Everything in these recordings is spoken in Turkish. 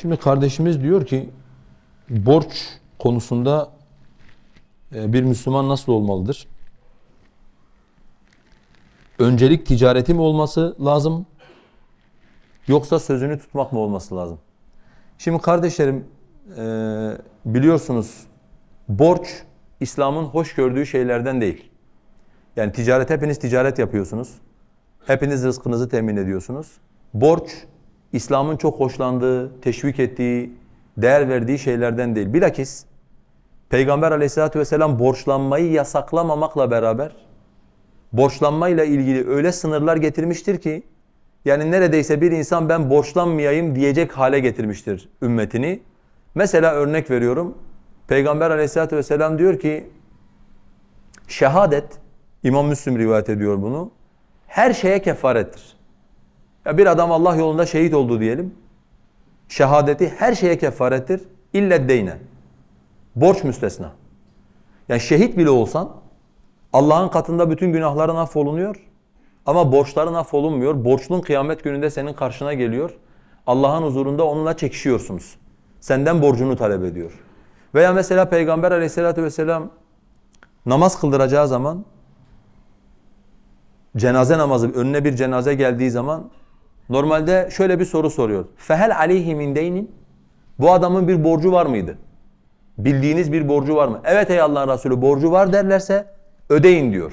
Şimdi kardeşimiz diyor ki borç konusunda e, bir Müslüman nasıl olmalıdır? Öncelik ticareti mi olması lazım? Yoksa sözünü tutmak mı olması lazım? Şimdi kardeşlerim e, biliyorsunuz borç İslam'ın hoş gördüğü şeylerden değil. Yani ticaret hepiniz ticaret yapıyorsunuz. Hepiniz rızkınızı temin ediyorsunuz. Borç İslam'ın çok hoşlandığı, teşvik ettiği, değer verdiği şeylerden değil. Bilakis Peygamber aleyhissalatü vesselam borçlanmayı yasaklamamakla beraber borçlanmayla ilgili öyle sınırlar getirmiştir ki yani neredeyse bir insan ben borçlanmayayım diyecek hale getirmiştir ümmetini. Mesela örnek veriyorum. Peygamber aleyhissalatü vesselam diyor ki şehadet, İmam Müslim rivayet ediyor bunu, her şeye kefarettir. Ya bir adam Allah yolunda şehit oldu diyelim. Şehadeti her şeye kefarettir. İlle deyne. Borç müstesna. Yani şehit bile olsan Allah'ın katında bütün günahların affolunuyor. Ama borçların affolunmuyor. Borçlun kıyamet gününde senin karşına geliyor. Allah'ın huzurunda onunla çekişiyorsunuz. Senden borcunu talep ediyor. Veya mesela Peygamber aleyhissalatü vesselam namaz kıldıracağı zaman cenaze namazı önüne bir cenaze geldiği zaman normalde şöyle bir soru soruyor. Fehel aleyhi min deynin? Bu adamın bir borcu var mıydı? Bildiğiniz bir borcu var mı? Evet ey Allah'ın Resulü borcu var derlerse ödeyin diyor.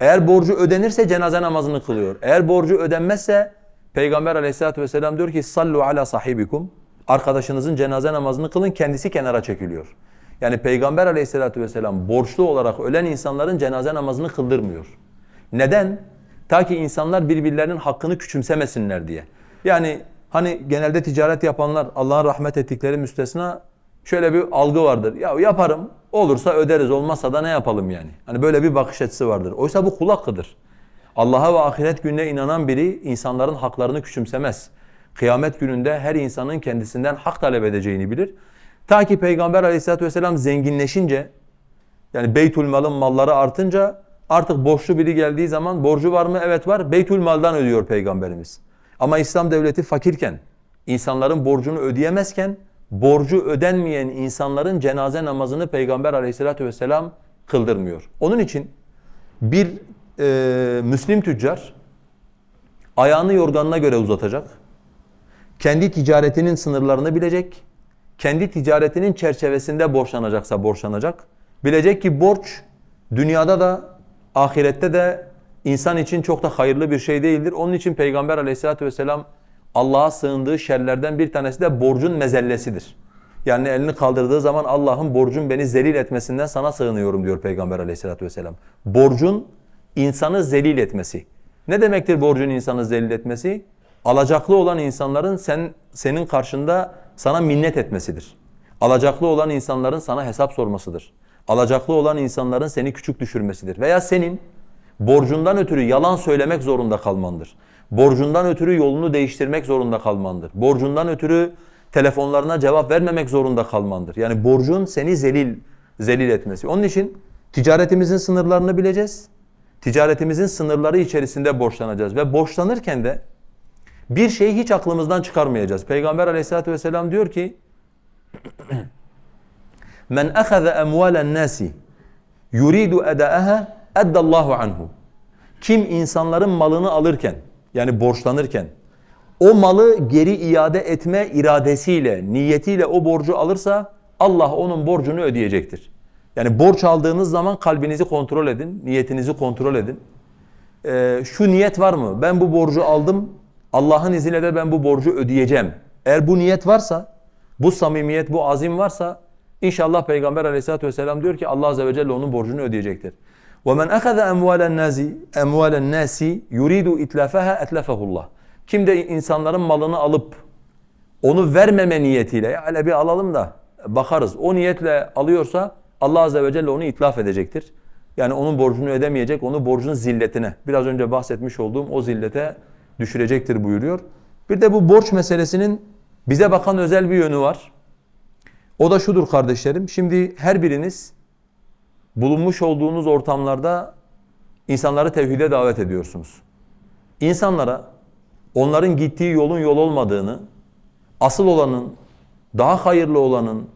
Eğer borcu ödenirse cenaze namazını kılıyor. Eğer borcu ödenmezse Peygamber aleyhissalatü vesselam diyor ki sallu ala sahibikum. Arkadaşınızın cenaze namazını kılın kendisi kenara çekiliyor. Yani Peygamber aleyhissalatü vesselam borçlu olarak ölen insanların cenaze namazını kıldırmıyor. Neden? Ta ki insanlar birbirlerinin hakkını küçümsemesinler diye. Yani hani genelde ticaret yapanlar Allah'ın rahmet ettikleri müstesna şöyle bir algı vardır. Ya yaparım, olursa öderiz, olmazsa da ne yapalım yani? Hani böyle bir bakış açısı vardır. Oysa bu kul hakkıdır. Allah'a ve ahiret gününe inanan biri insanların haklarını küçümsemez. Kıyamet gününde her insanın kendisinden hak talep edeceğini bilir. Ta ki Peygamber aleyhissalatü vesselam zenginleşince, yani Beytül Mal'ın malları artınca artık borçlu biri geldiği zaman borcu var mı? Evet var. Beytül Mal'dan ödüyor Peygamberimiz. Ama İslam devleti fakirken, insanların borcunu ödeyemezken borcu ödenmeyen insanların cenaze namazını Peygamber aleyhissalatü vesselam kıldırmıyor. Onun için bir e, Müslim tüccar ayağını yorganına göre uzatacak. Kendi ticaretinin sınırlarını bilecek. Kendi ticaretinin çerçevesinde borçlanacaksa borçlanacak. Bilecek ki borç dünyada da ahirette de insan için çok da hayırlı bir şey değildir. Onun için Peygamber aleyhissalatü vesselam Allah'a sığındığı şerlerden bir tanesi de borcun mezellesidir. Yani elini kaldırdığı zaman Allah'ın borcun beni zelil etmesinden sana sığınıyorum diyor Peygamber aleyhissalatü vesselam. Borcun insanı zelil etmesi. Ne demektir borcun insanı zelil etmesi? Alacaklı olan insanların sen senin karşında sana minnet etmesidir. Alacaklı olan insanların sana hesap sormasıdır. Alacaklı olan insanların seni küçük düşürmesidir. Veya senin borcundan ötürü yalan söylemek zorunda kalmandır. Borcundan ötürü yolunu değiştirmek zorunda kalmandır. Borcundan ötürü telefonlarına cevap vermemek zorunda kalmandır. Yani borcun seni zelil zelil etmesi. Onun için ticaretimizin sınırlarını bileceğiz. Ticaretimizin sınırları içerisinde borçlanacağız ve borçlanırken de bir şeyi hiç aklımızdan çıkarmayacağız. Peygamber Aleyhisselatü vesselam diyor ki Men ahaza emvalen nasi yuridu edaaha eddallahu anhu. Kim insanların malını alırken yani borçlanırken o malı geri iade etme iradesiyle, niyetiyle o borcu alırsa Allah onun borcunu ödeyecektir. Yani borç aldığınız zaman kalbinizi kontrol edin, niyetinizi kontrol edin. Ee, şu niyet var mı? Ben bu borcu aldım, Allah'ın izniyle de ben bu borcu ödeyeceğim. Eğer bu niyet varsa, bu samimiyet, bu azim varsa inşallah Peygamber aleyhissalatü vesselam diyor ki Allah azze ve celle onun borcunu ödeyecektir. وَمَنْ أَخَذَ أَمْوَالَ النَّاسِ أَمْوَالَ النَّاسِ يُرِيدُ اِتْلَافَهَا اَتْلَفَهُ اللّٰهِ Kim de insanların malını alıp onu vermeme niyetiyle ya hele bir alalım da bakarız. O niyetle alıyorsa Allah azze ve celle onu itlaf edecektir. Yani onun borcunu ödemeyecek, onu borcun zilletine, biraz önce bahsetmiş olduğum o zillete düşürecektir buyuruyor. Bir de bu borç meselesinin bize bakan özel bir yönü var. O da şudur kardeşlerim. Şimdi her biriniz bulunmuş olduğunuz ortamlarda insanları tevhide davet ediyorsunuz. İnsanlara onların gittiği yolun yol olmadığını, asıl olanın daha hayırlı olanın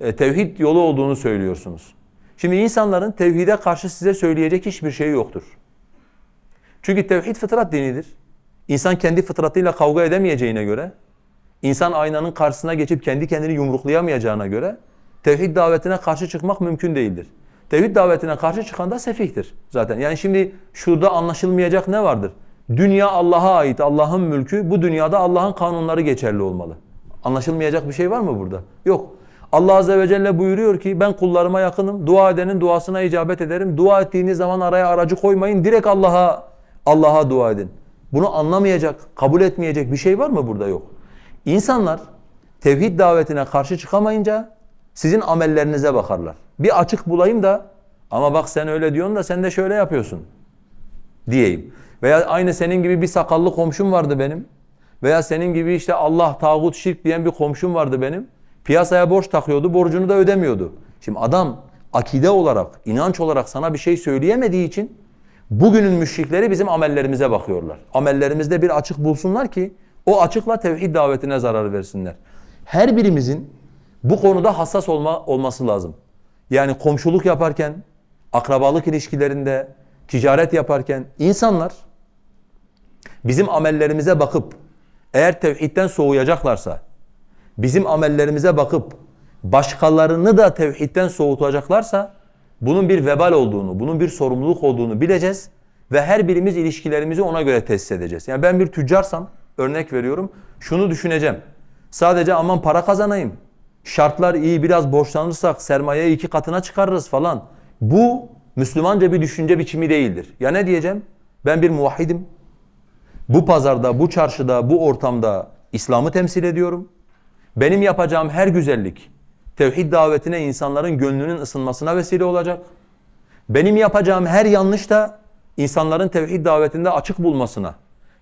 e, tevhid yolu olduğunu söylüyorsunuz. Şimdi insanların tevhide karşı size söyleyecek hiçbir şey yoktur. Çünkü tevhid fıtrat dinidir. İnsan kendi fıtratıyla kavga edemeyeceğine göre, insan aynanın karşısına geçip kendi kendini yumruklayamayacağına göre tevhid davetine karşı çıkmak mümkün değildir. Tevhid davetine karşı çıkan da sefihtir zaten. Yani şimdi şurada anlaşılmayacak ne vardır? Dünya Allah'a ait, Allah'ın mülkü. Bu dünyada Allah'ın kanunları geçerli olmalı. Anlaşılmayacak bir şey var mı burada? Yok. Allah Azze ve Celle buyuruyor ki ben kullarıma yakınım. Dua edenin duasına icabet ederim. Dua ettiğiniz zaman araya aracı koymayın. Direkt Allah'a Allah'a dua edin. Bunu anlamayacak, kabul etmeyecek bir şey var mı burada? Yok. İnsanlar tevhid davetine karşı çıkamayınca sizin amellerinize bakarlar. Bir açık bulayım da ama bak sen öyle diyorsun da sen de şöyle yapıyorsun diyeyim. Veya aynı senin gibi bir sakallı komşum vardı benim. Veya senin gibi işte Allah, tağut, şirk diyen bir komşum vardı benim. Piyasaya borç takıyordu, borcunu da ödemiyordu. Şimdi adam akide olarak, inanç olarak sana bir şey söyleyemediği için bugünün müşrikleri bizim amellerimize bakıyorlar. Amellerimizde bir açık bulsunlar ki o açıkla tevhid davetine zarar versinler. Her birimizin bu konuda hassas olma, olması lazım. Yani komşuluk yaparken, akrabalık ilişkilerinde, ticaret yaparken insanlar bizim amellerimize bakıp eğer tevhidden soğuyacaklarsa, bizim amellerimize bakıp başkalarını da tevhidden soğutacaklarsa bunun bir vebal olduğunu, bunun bir sorumluluk olduğunu bileceğiz ve her birimiz ilişkilerimizi ona göre tesis edeceğiz. Yani ben bir tüccarsam, örnek veriyorum, şunu düşüneceğim. Sadece aman para kazanayım, şartlar iyi biraz borçlanırsak sermayeyi iki katına çıkarırız falan. Bu Müslümanca bir düşünce biçimi değildir. Ya ne diyeceğim? Ben bir muvahhidim. Bu pazarda, bu çarşıda, bu ortamda İslam'ı temsil ediyorum. Benim yapacağım her güzellik tevhid davetine insanların gönlünün ısınmasına vesile olacak. Benim yapacağım her yanlış da insanların tevhid davetinde açık bulmasına,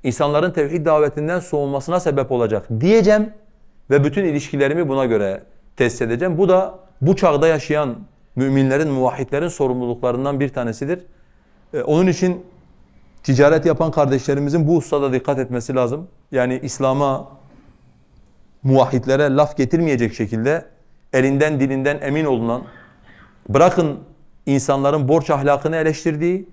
insanların tevhid davetinden soğunmasına sebep olacak diyeceğim ve bütün ilişkilerimi buna göre tesis edeceğim. Bu da bu çağda yaşayan müminlerin, muvahhidlerin sorumluluklarından bir tanesidir. Ee, onun için ticaret yapan kardeşlerimizin bu hususada dikkat etmesi lazım. Yani İslam'a, muvahhidlere laf getirmeyecek şekilde elinden dilinden emin olunan, bırakın insanların borç ahlakını eleştirdiği,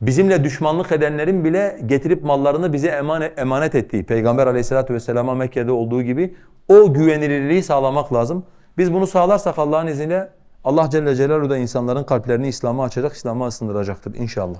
bizimle düşmanlık edenlerin bile getirip mallarını bize emanet, ettiği, Peygamber aleyhissalatü vesselama Mekke'de olduğu gibi o güvenilirliği sağlamak lazım. Biz bunu sağlarsak Allah'ın izniyle Allah Celle Celaluhu da insanların kalplerini İslam'a açacak, İslam'a ısındıracaktır inşallah.